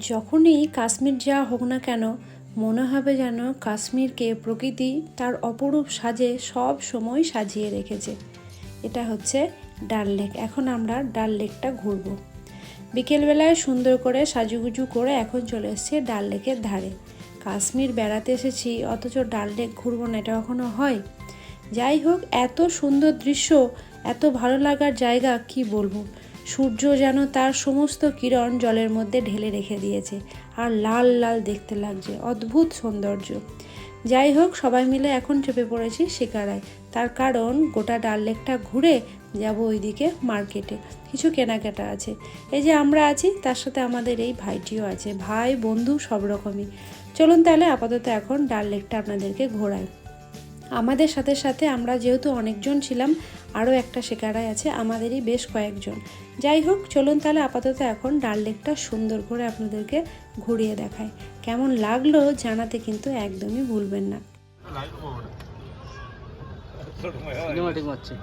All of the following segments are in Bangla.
যখনই কাশ্মীর যাওয়া হোক না কেন, মনে হবে যেন কাশ্মীরকে প্রকৃতি তার অপরূপ সাজে সব সময় সাজিয়ে রেখেছে। এটা হচ্ছে ডাল লেক। এখন আমরা ডাল লেকটা ঘুরবো। বিকেলবেলায় সুন্দর করে সাজুগুজু করে এখন চলে এসেছি ডাল লেকের ধারে। কাশ্মীর বেড়াতে এসেছি, অথচ ডাল লেক ঘুরবো না, এটা কখনো হয়? যাই হোক, এত সুন্দর দৃশ্য, এত ভালো লাগার জায়গা, কি বলব? সূর্য যেন তার সমস্ত কিরণ জলের মধ্যে ঢেলে রেখে দিয়েছে আর লাল লাল দেখতে লাগছে, অদ্ভুত সৌন্দর্য। যাই হোক, সবাই মিলে এখন চেপে পড়েছি শিকারায়। তার কারণ গোটা ডাল লেকটা ঘুরে যাব ওইদিকে মার্কেটে। কিছু কেনাকাটা আছে। এই যে আমরা আছি, তার সাথে আমাদের এই ভাইটিও আছে। ভাই, বন্ধু, সব রকমই। চলুন তাহলে আপাতত এখন ডাল লেকটা আপনাদেরকে ঘোরায় আমাদের সাথে সাথে আমরা যেহেতু অনেকজন ছিলাম আরও একটা শেখারায় আছে আমাদেরই বেশ কয়েকজন। যাই হোক চলুন তাহলে আপাতত এখন ডাল লেকটা সুন্দর করে আপনাদেরকে ঘুরিয়ে দেখায় কেমন লাগল জানাতে কিন্তু একদমই ভুলবেন না। সিনেমাটিক মারছে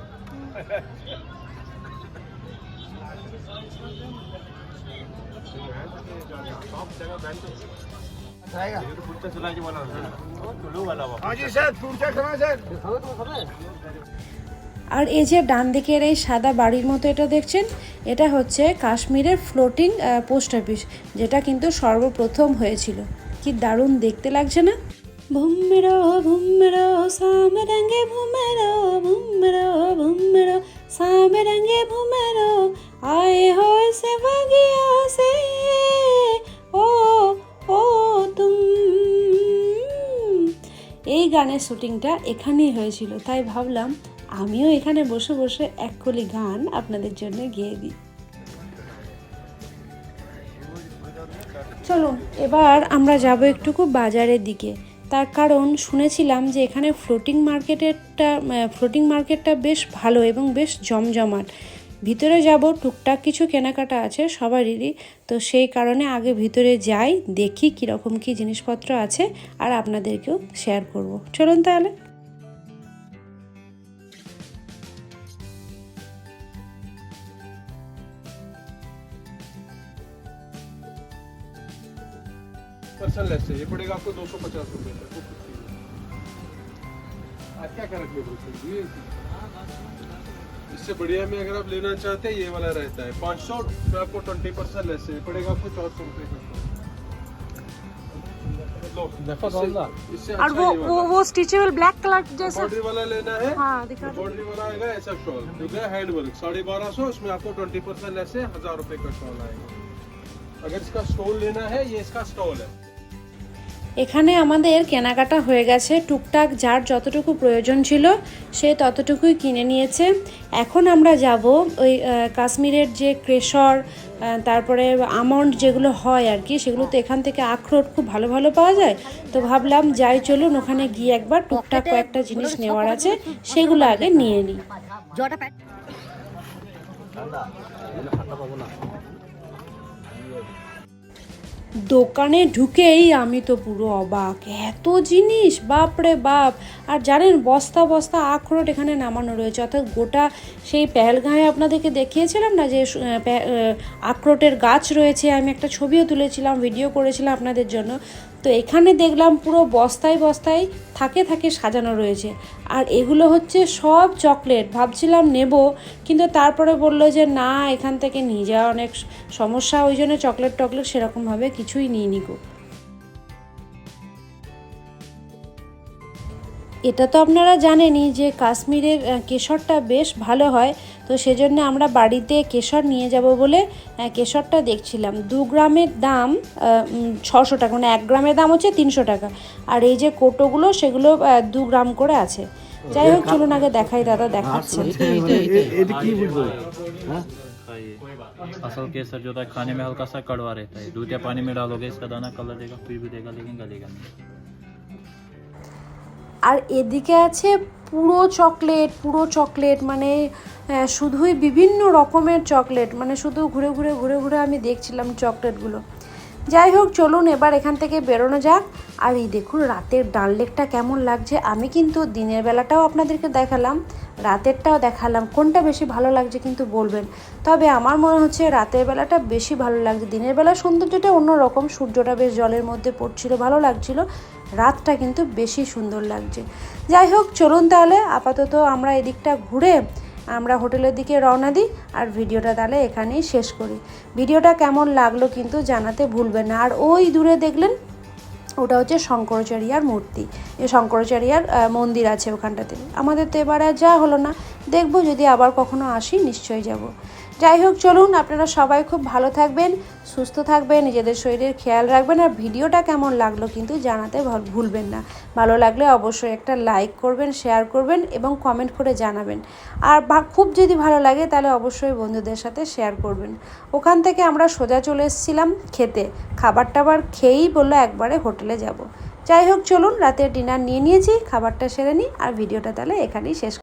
আর এই যে ডান দিকের এই সাদা বাড়ির মতো এটা দেখছেন এটা হচ্ছে কাশ্মীরের ফ্লোটিং পোস্ট অফিস যেটা কিন্তু সর্বপ্রথম হয়েছিল। কি দারুণ দেখতে লাগছে না? ভুমরো ভুমরো সাম রঙে ভুমরো ভুম এই গানের শুটিংটা এখানেই হয়েছিল, তাই ভাবলাম আমিও এখানে বসে বসে এক কলি গান আপনাদের জন্য গেয়ে দিই। চলুন, এবার আমরা যাব একটুকু বাজারের দিকে। তার কারণ শুনেছিলাম যে এখানে ফ্লোটিং মার্কেটেরটা ফ্লোটিং মার্কেটটা বেশ ভালো এবং বেশ জমজমাট। ভিতরে যাব টুকটাক কিছু কেনাকাটা আছে সবারই তো সেই কারণে আগে ভিতরে যাই দেখি কীরকম কী জিনিসপত্র আছে আর আপনাদেরকেও শেয়ার করব চলুন তাহলে पर्सन लेस है ये पड़ेगा आपको दो सौ पचास रुपये आज क्या क्या रखिए बोलते ये इससे बढ़िया में अगर आप लेना चाहते हैं ये वाला रहता है। पाँच सौ में आपको ट्वेंटी परसेंट लेस है पड़ेगा आपको चार सौ रुपये का। इससे- इससे और अच्छा वो वो वो स्टिचेबल ब्लैक कलर जैसा बॉर्डरी वाला लेना है हाँ दिखा दो। बॉर्डरी वाला आएगा ऐसा शॉल है हैंड वर्क साढ़े बारह सौ इसमें आपको ट्वेंटी परसेंट लेस है हज़ार रुपए का शॉल आएगा। अगर इसका स्टॉल लेना है ये इसका स्टॉल है। এখানে আমাদের কেনাকাটা হয়ে গেছে। টুকটাক যার যতটুকু প্রয়োজন ছিল সে ততটুকুই কিনে নিয়েছে। এখন আমরা যাব ওই কাশ্মীরের যে ক্রেশর তারপরে আমন্ড যেগুলো হয় আর কি সেগুলো তো এখান থেকে আখরোট খুব ভালো ভালো পাওয়া যায়। তো ভাবলাম যাই চলুন ওখানে গিয়ে একবার টুকটাক কয়েকটা জিনিস নেওয়ার আছে সেগুলো আগে নিয়ে নিই। দোকানে ঢুকেই আমি তো পুরো অবাক। এত জিনিস বাপরে বাপ। আর জানেন, বস্তা বস্তা আখরোট এখানে নামানো রয়েছে। অর্থাৎ গোটা সেই পেহেলগাঁয়ে আপনাদেরকে দেখিয়েছিলাম না যে আখরোটের গাছ রয়েছে। আমি একটা ছবিও তুলেছিলাম, ভিডিও করেছিলাম আপনাদের জন্য। তো এখানে দেখলাম পুরো বস্তায় বস্তায় থাকে থাকে সাজানো রয়েছে। আর এগুলো হচ্ছে সব চকলেট। ভাবছিলাম নেব, কিন্তু তারপরে বলল যে না, এখান থেকে নিয়ে যাওয়া অনেক সমস্যা, ওই জন্য চকলেট টকলেট সেরকমভাবে কিছুই নিয়ে নিগো এটা তো আপনারা জানেনই যে কাশ্মীরের কেশরটা বেশ ভালো হয়। তো সেজন্য আমরা বাড়িতে কেশর নিয়ে যাব বলে আহ, কেশরটা দেখছিলাম দু গ্রামের দাম ছশো টাকা মানে এক গ্রামের দাম হচ্ছে তিনশো টাকা আর এই যে কোটোগুলো সেগুলো আহ, দু গ্রাম করে আছে যাই হোক চলুন আগে দেখাই দাদা দেখাচ্ছে खाइए असल केसर जो होता है खाने में हल्का सा कड़वा रहता है दूध या पानी में डालोगे इसका दाना कलर देगा फिर भी देगा लेकिन गलेगा नहीं আর এদিকে আছে পুরো চকলেট পুরো চকলেট মানে শুধুই বিভিন্ন রকমের চকলেট মানে শুধু ঘুরে ঘুরে ঘুরে ঘুরে আমি দেখছিলাম চকলেটগুলো। যাই হোক, চলুন এবার এখান থেকে বেরোনো যাক। আর এই দেখুন, রাতের ডাল লেকটা কেমন লাগছে। আমি কিন্তু দিনের বেলাটাও আপনাদেরকে দেখালাম, রাতেরটাও দেখালাম। কোনটা বেশি ভালো লাগছে কিন্তু বলবেন। তবে আমার মনে হচ্ছে রাতের বেলাটা বেশি ভালো লাগছে। দিনের বেলা সৌন্দর্যটা অন্যরকম, সূর্যটা বেশ জলের মধ্যে পড়ছিল, ভালো লাগছিল। রাতটা কিন্তু বেশি সুন্দর লাগছে। যাই হোক, চলুন তাহলে। আপাতত আমরা এদিকটা ঘুরে আমরা হোটেলের দিকে রওনা দিই আর ভিডিওটা তাহলে এখানেই শেষ করি। ভিডিওটা কেমন লাগল কিন্তু জানাতে ভুলবেন না। আর ওই দূরে দেখলেন, ওটা হচ্ছে শঙ্করাচার্যার মূর্তি। এ শঙ্করাচার্যার মন্দির আছে ওখানটাতে। আমাদের তো এবারে যা হলো না। দেখব যদি আবার কখনো আসি, নিশ্চয়ই যাব। যাই হোক, চলুন আপনারা সবাই খুব ভালো থাকবেন, সুস্থ থাকবেন, নিজেদের শরীরের খেয়াল রাখবেন আর ভিডিওটা কেমন লাগল কিন্তু জানাতে ভল- ভুলবেন না। ভালো লাগলে অবশ্যই একটা লাইক করবেন শেয়ার করবেন এবং কমেন্ট করে জানাবেন। আর খুব যদি ভালো লাগে তাহলে অবশ্যই বন্ধুদের সাথে শেয়ার করবেন। ওখান থেকে আমরা সোজা চলে এসেছিলাম খেতে। খাবার টাবার খেয়েই বলল একবারে হোটেলে যাব। যাই হোক, চলুন রাতের ডিনার নিয়ে নিয়েছি, খাবারটা সেরে নিই আর ভিডিওটা তাহলে এখানেই শেষ